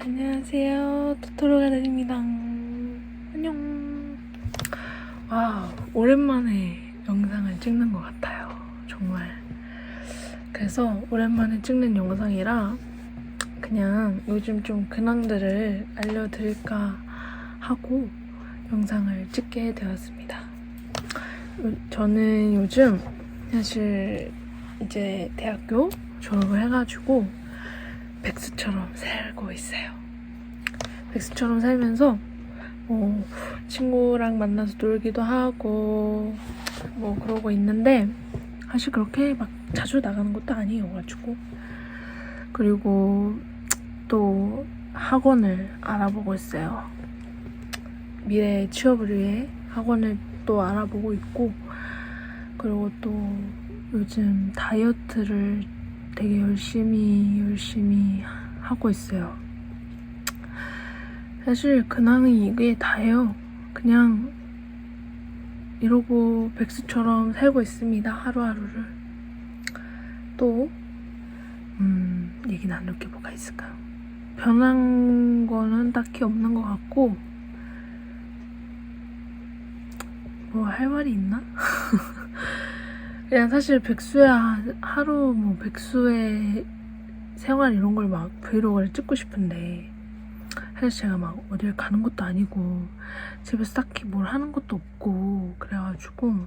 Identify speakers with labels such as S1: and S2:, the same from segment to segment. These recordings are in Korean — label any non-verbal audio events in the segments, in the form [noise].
S1: 안녕하세요. 토토로가 됩니다. 안녕. 와, 오랜만에 영상을 찍는 것 같아요. 정말. 그래서 오랜만에 찍는 영상이라 그냥 요즘 좀 근황들을 알려드릴까 하고 영상을 찍게 되었습니다. 요- 저는 요즘 사실 이제 대학교 졸업을 해가지고 백수처럼 살고 있어요. 백수처럼 살면서 뭐 친구랑 만나서 놀기도 하고 뭐 그러고 있는데 사실 그렇게 막 자주 나가는 것도 아니어가지고 그리고 또 학원을 알아보고 있어요. 미래 취업을 위해 학원을 또 알아보고 있고 그리고 또 요즘 다이어트를 되게 열심히 열심히 하고 있어요. 사실 근황이 이게 다예요. 그냥 이러고 백수처럼 살고 있습니다. 하루하루를. 또 음, 얘기 나눌 게 뭐가 있을까요? 변한 거는 딱히 없는 것 같고 뭐 할 말이 있나? [laughs] 그냥 사실 백수야 하루 뭐 백수의 생활 이런 걸 막 브이로그를 찍고 싶은데 사실 제가 막 어딜 가는 것도 아니고 집에서 딱히 뭘 하는 것도 없고 그래가지고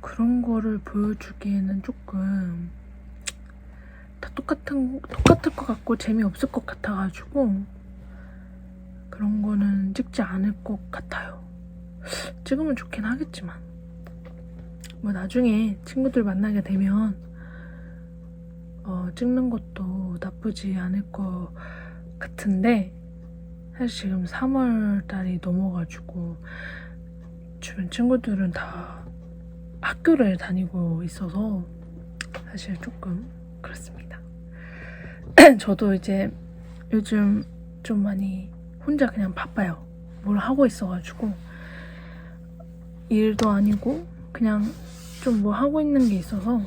S1: 그런 거를 보여주기에는 조금 다 똑같은 똑같을 것 같고 재미없을 것 같아가지고 그런 거는 찍지 않을 것 같아요. 찍으면 좋긴 하겠지만 뭐 나중에 친구들 만나게 되면 어, 찍는 것도 나쁘지 않을 것 같은데 사실 지금 3월 달이 넘어가지고 주변 친구들은 다 학교를 다니고 있어서 사실 조금 그렇습니다. [clears throat] 저도 이제 요즘 좀 많이 혼자 그냥 바빠요. 뭘 하고 있어가지고 일도 아니고 그냥 좀 뭐 하고 있는 게 있어서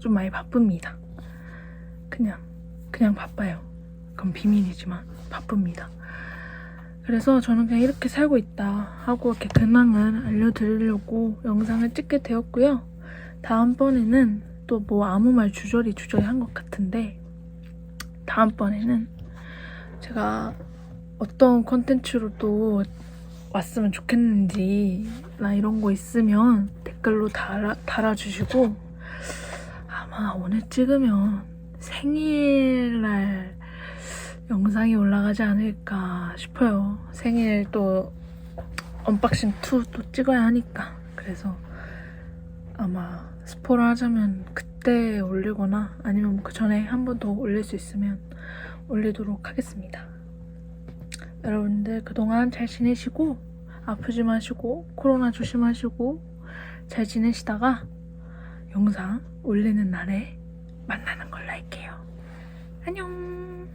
S1: 좀 많이 바쁩니다. 그냥 그냥 바빠요. 그건 비밀이지만 바쁩니다. 그래서 저는 그냥 이렇게 살고 있다 하고 이렇게 근황을 알려드리려고 영상을 찍게 되었고요. 다음번에는 또 뭐 아무 말 주저리 주저리 한 것 같은데 다음번에는 제가 어떤 컨텐츠로 또 왔으면 좋겠는지 나 이런 거 있으면 댓글로 달아, 달아주시고 아마 오늘 찍으면 생일날 영상이 올라가지 않을까 싶어요. 생일 또 언박싱 2 또 찍어야 하니까 그래서 아마 스포를 하자면 그때 올리거나 아니면 그 전에 한 번 더 올릴 수 있으면 올리도록 하겠습니다. 여러분들 그동안 잘 지내시고 아프지 마시고 코로나 조심하시고 잘 지내시다가 영상 올리는 날에 만나는 걸로 할게요. 안녕.